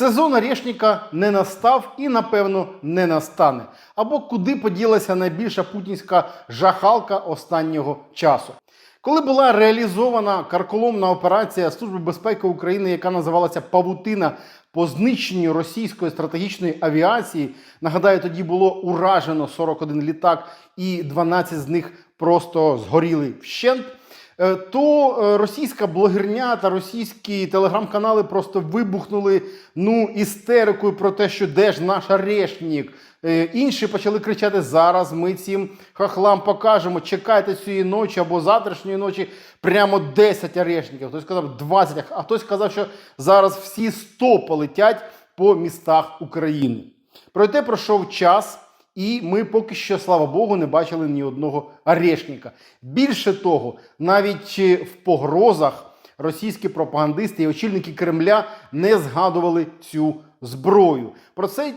Сезон Орешника не настав і, напевно, не настане. Або куди поділася найбільша путінська жахалка останнього часу. Коли була реалізована карколомна операція Служби безпеки України, яка називалася Павутина по знищенню російської стратегічної авіації, нагадаю, тоді було уражено 41 літак, і 12 з них просто згоріли вщент. Е, То е, російська блогерня та російські телеграм-канали просто вибухнули ну істерикою про те, що де ж наш арешнік. Е, Інші почали кричати: зараз ми цим хахлам покажемо. Чекайте цієї ночі або завтрашньої ночі прямо 10 арешників. Хтось сказав 20, а хтось сказав, що зараз всі 100 полетять по містах України. Проте пройшов час. І ми поки що, слава Богу, не бачили ні одного арешника. Більше того, навіть е, в погрозах російські пропагандисти і очільники Кремля не згадували цю зброю. Про це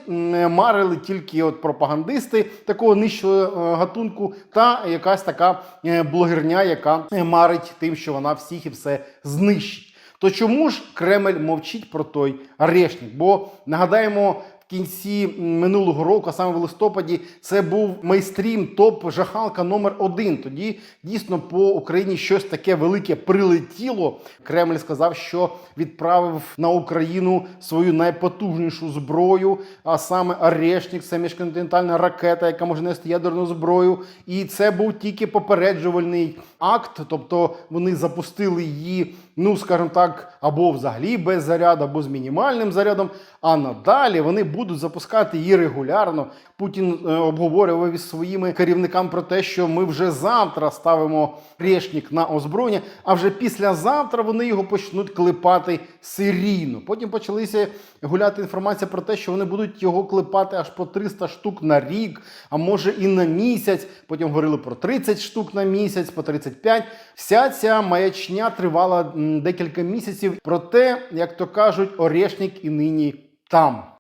марили тільки от пропагандисти такого нижчого е, гатунку, та якась така е, блогерня, яка марить тим, що вона всіх і все знищить. То чому ж Кремль мовчить про той арешник? Бо нагадаємо. В кінці минулого року, а саме в листопаді, це був мейстрім топ жахалка номер один. Тоді дійсно по Україні щось таке велике прилетіло. Кремль сказав, що відправив на Україну свою найпотужнішу зброю, а саме Арешник, це міжконтинентальна ракета, яка може нести ядерну зброю. І це був тільки попереджувальний акт, тобто вони запустили її, ну скажімо так, або взагалі без заряду, або з мінімальним зарядом. А надалі вони будуть запускати її регулярно. Путін е, обговорював із своїми керівниками про те, що ми вже завтра ставимо решник на озброєння, а вже післязавтра вони його почнуть клепати серійно. Потім почалися гуляти інформація про те, що вони будуть його клепати аж по 300 штук на рік, а може і на місяць. Потім говорили про 30 штук на місяць, по 35. Вся ця маячня тривала декілька місяців. Проте, як то кажуть, орешник і нині там.